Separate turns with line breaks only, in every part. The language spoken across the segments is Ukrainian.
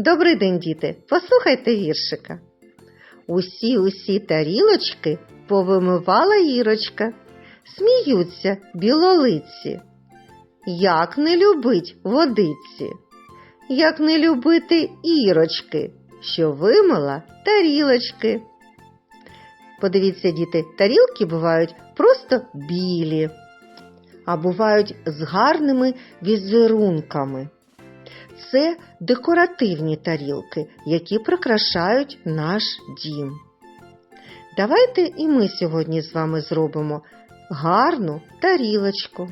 Добрий день, діти! Послухайте віршика. Усі усі тарілочки повимивала Ірочка, сміються білолиці. Як не любить водиці, як не любити Ірочки, що вимила тарілочки. Подивіться, діти, тарілки бувають просто білі, а бувають з гарними візерунками. Це декоративні тарілки, які прикрашають наш дім. Давайте і ми сьогодні з вами зробимо гарну тарілочку.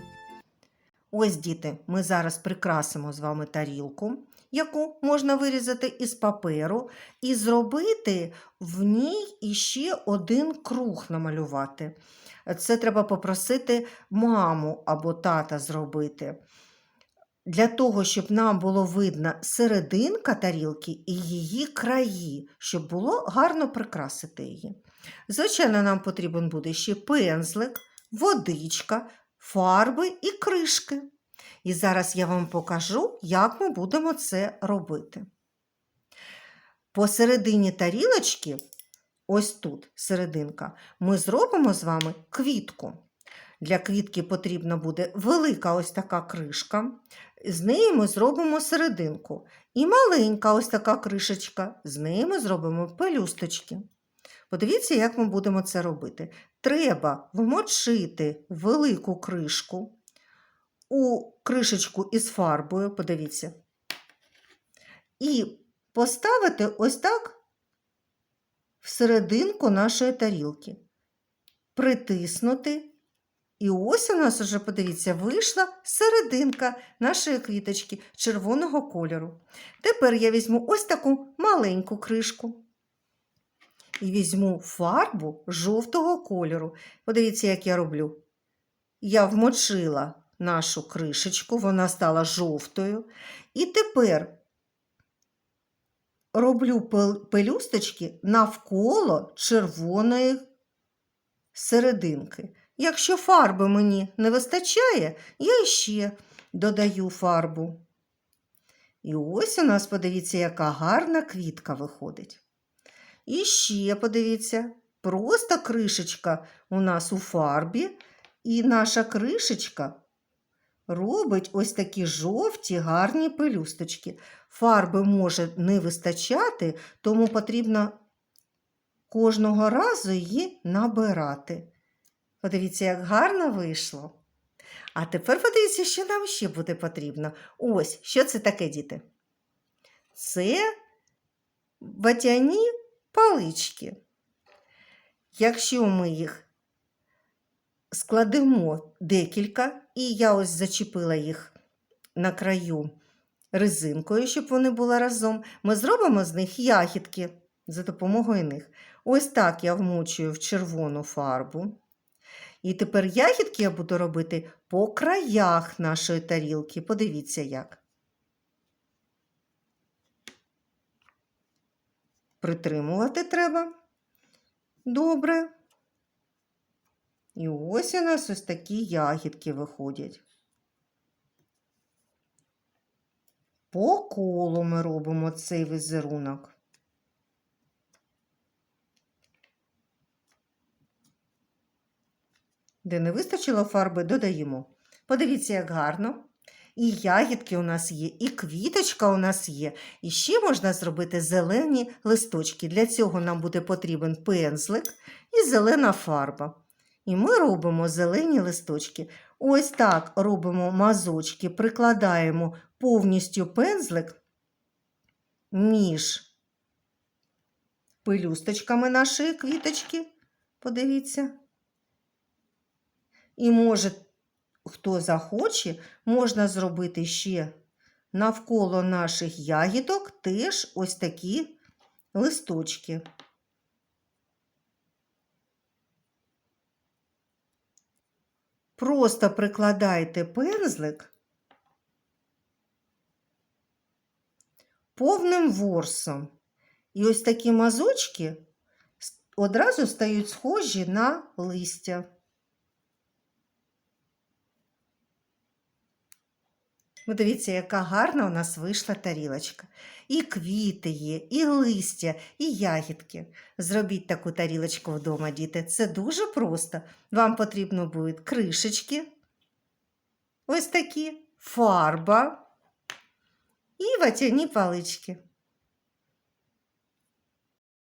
Ось, діти, ми зараз прикрасимо з вами тарілку, яку можна вирізати із паперу, і зробити в ній іще один круг намалювати. Це треба попросити маму або тата зробити. Для того, щоб нам було видно серединка тарілки і її краї, щоб було гарно прикрасити її. Звичайно, нам потрібен буде ще пензлик, водичка, фарби і кришки. І зараз я вам покажу, як ми будемо це робити. Посередині тарілочки, ось тут серединка, ми зробимо з вами квітку. Для квітки потрібна буде велика ось така кришка. З неї ми зробимо серединку. І маленька ось така кришечка. З неї ми зробимо пелюсточки. Подивіться, як ми будемо це робити. Треба вмочити велику кришку у кришечку із фарбою, подивіться, і поставити ось так в нашої тарілки. Притиснути. І ось у нас уже, подивіться, вийшла серединка нашої квіточки червоного кольору. Тепер я візьму ось таку маленьку кришку і візьму фарбу жовтого кольору. Подивіться, як я роблю. Я вмочила нашу кришечку, вона стала жовтою. І тепер роблю пелюсточки навколо червоної серединки. Якщо фарби мені не вистачає, я ще додаю фарбу. І ось у нас, подивіться, яка гарна квітка виходить. І ще подивіться, просто кришечка у нас у фарбі, і наша кришечка робить ось такі жовті гарні пелюсточки. Фарби може не вистачати, тому потрібно кожного разу її набирати. Подивіться, як гарно вийшло. А тепер подивіться, що нам ще буде потрібно. Ось, що це таке, діти? Це ватяні палички. Якщо ми їх складемо декілька, і я ось зачепила їх на краю резинкою, щоб вони були разом, ми зробимо з них ягідки за допомогою них. Ось так я вмочую в червону фарбу. І тепер ягідки я буду робити по краях нашої тарілки. Подивіться як. Притримувати треба. Добре. І ось у нас ось такі ягідки виходять. По колу ми робимо цей візерунок. Де не вистачило фарби, додаємо. Подивіться, як гарно. І ягідки у нас є, і квіточка у нас є. І ще можна зробити зелені листочки. Для цього нам буде потрібен пензлик і зелена фарба. І ми робимо зелені листочки. Ось так робимо мазочки, прикладаємо повністю пензлик між пелюсточками нашої квіточки. Подивіться. І може, хто захоче, можна зробити ще навколо наших ягідок теж ось такі листочки. Просто прикладайте пензлик повним ворсом. І ось такі мазочки одразу стають схожі на листя. Ви дивіться, яка гарна у нас вийшла тарілочка. І квіти є, і листя, і ягідки. Зробіть таку тарілочку вдома, діти. Це дуже просто. Вам потрібно будуть кришечки, ось такі, фарба і ватяні палички.